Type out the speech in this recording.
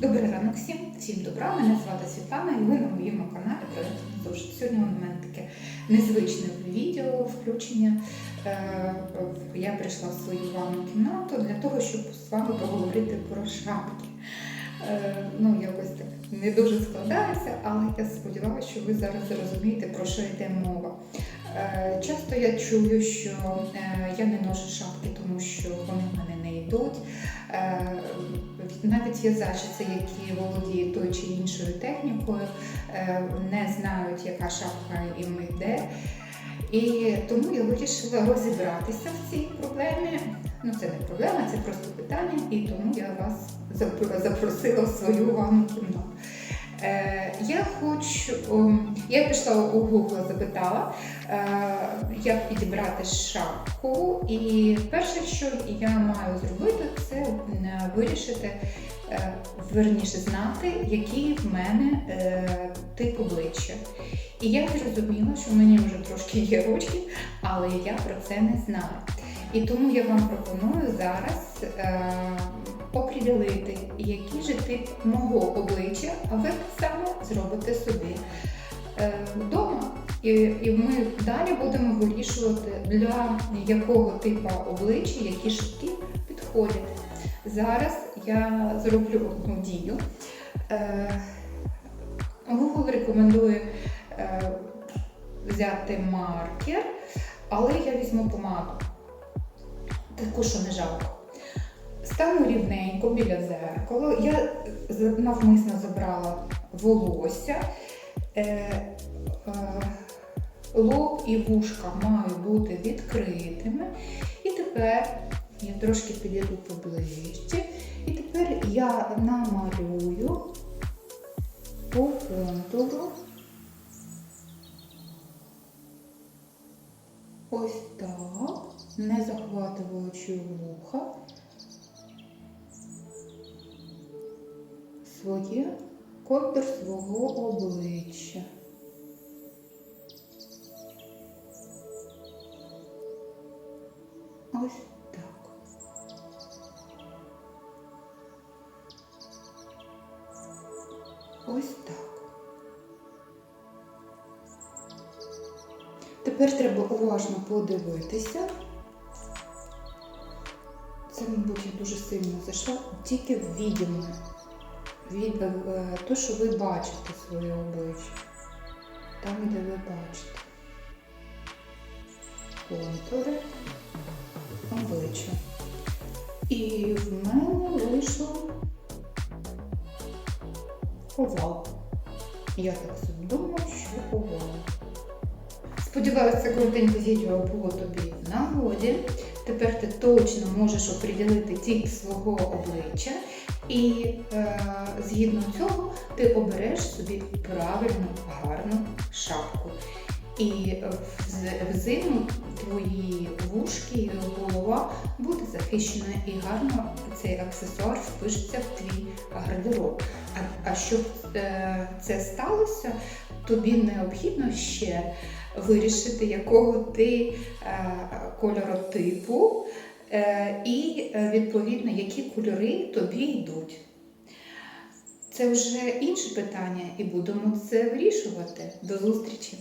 Добрий ранок всім, всім добра. Мене звати Світлана і ви на моєму каналі проєкту Сьогодні у мене таке незвичне відео включення. Е, Я прийшла в свою ванну кімнату для того, щоб з вами поговорити про шапки. Е, Ну, якось так не дуже складається, але я сподіваюся, що ви зараз зрозумієте, про що йде мова. Е, Часто я чую, що я не ношу шапки, тому що вони в мене не йдуть. Навіть в'язальщиці, які володіють тою чи іншою технікою, е, не знають, яка шапка їм йде. І тому я вирішила розібратися в цій проблемі. Ну, це не проблема, це просто питання, і тому я вас запросила в свою ванну кімнату. Е, я хочу, я пішла у Google, запитала, е, як підібрати шапку. І перше, що я маю зробити, вирішити, е, верніше знати, який в мене е, тип обличчя. І я зрозуміла, що в мені вже трошки є ручки, але я про це не знаю. І тому я вам пропоную зараз е, оприділити, який же тип мого обличчя, а ви саме зробите собі е, вдома. І, і ми далі будемо вирішувати, для якого типу обличчя які шапки підходять. Зараз я зроблю одну дію. Е, Google рекомендує е, взяти маркер, але я візьму помаду. Таку, що не жалко. Стану рівненько біля дзеркала. Я навмисно забрала волосся. Е, лоб і вушка мають бути відкритими. І тепер я трошки підійду поближче. І тепер я намалюю по контуру. Ось так, не захватуючи вуха. Своє контур свого обличчя. Ось так. Ось так. Тепер треба уважно подивитися. Це, мабуть, я дуже сильно зайшла, тільки в відділення. Від, е, то, що ви бачите своє обличчя. Там, де ви бачите. Контури обличчя. І в мене вийшло овал. Я так собі думаю, що овал. Сподіваюся, це коротеньке відео було тобі в нагоді. Тепер ти точно можеш оприділити тип свого обличчя, і е, згідно цього ти обереш собі правильну, гарну шапку. І вз- взиму твої вушки і голова буде захищена і гарно цей аксесуар впишеться в твій гардероб. А, а щоб е, це сталося, тобі необхідно ще вирішити, якого ти е, кольоротипу, е, і е, відповідно, які кольори тобі йдуть. Це вже інше питання, і будемо це вирішувати. До зустрічі!